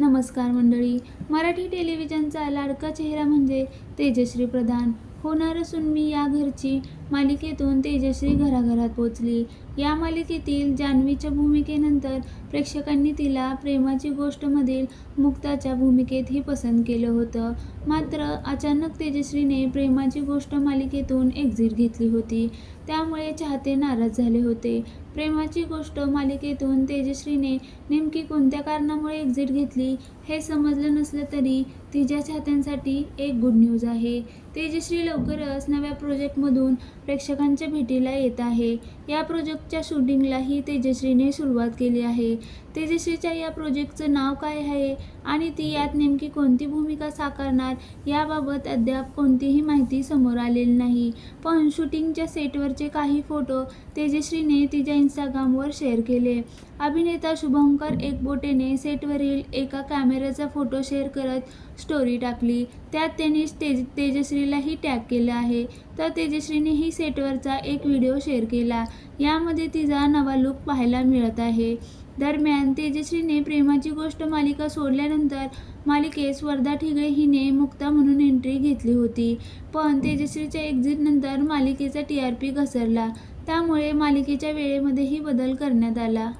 नमस्कार मंडळी. मराठी टेलिव्हिजनचा लाडका चेहरा म्हणजे तेजश्री प्रधान. होणार असून मी या घरची मालिकेतून तेजश्री घराघरात पोचली. या मालिकेतील जान्हवीच्या भूमिकेनंतर प्रेक्षकांनी तिला प्रेमाची गोष्टमधील मुक्ताच्या भूमिकेतही पसंत केलं होतं. मात्र अचानक तेजश्रीने प्रेमाची गोष्ट मालिकेतून एक्झिट घेतली होती. त्यामुळे चाहते नाराज झाले होते. प्रेमाची गोष्ट मालिकेतून तेजश्रीने नेमकी कोणत्या कारणामुळे एक्झिट घेतली हे समजलं नसलं तरी तिच्या चाहत्यांसाठी एक गुड न्यूज आहे. तेजश्री लवकरच नव्या प्रोजेक्टमधून प्रेक्षकांच्या भेटीला येत आहे. या प्रोजेक्टच्या शूटिंगलाही तेजश्रीने सुरुवात केली आहे. तेजश्रीच्या या प्रोजेक्टचं नाव काय आहे आणि ती यात नेमकी कोणती भूमिका साकारणार याबाबत अद्याप कोणतीही माहिती समोर आलेली नाही. पण शूटिंगच्या सेटवरचे काही फोटो तेजश्रीने तिच्या इंस्टाग्रामवर शेअर केले. अभिनेता शुभंकर एकबोटेने सेटवरील एका कॅमेऱ्याचा फोटो शेअर करत स्टोरी टाकली. त्यात त्यांनी तेज तेजश्रीलाही टॅग केलं आहे. तर तेजश्रीनेही सेटवरचा एक व्हिडिओ शेअर केला. यामध्ये तिचा नवा लुक पाहायला मिळत आहे. दरम्यान तेजश्रीने प्रेमाची गोष्ट मालिका सोडल्यानंतर मालिकेत वर्धा ठिगळे हिने मुक्ता म्हणून एंट्री घेतली होती. पण तेजश्रीच्या एक्झिटनंतर मालिकेचा टी आर पी घसरला. त्यामुळे मालिकेच्या वेळेमध्येही बदल करण्यात आला.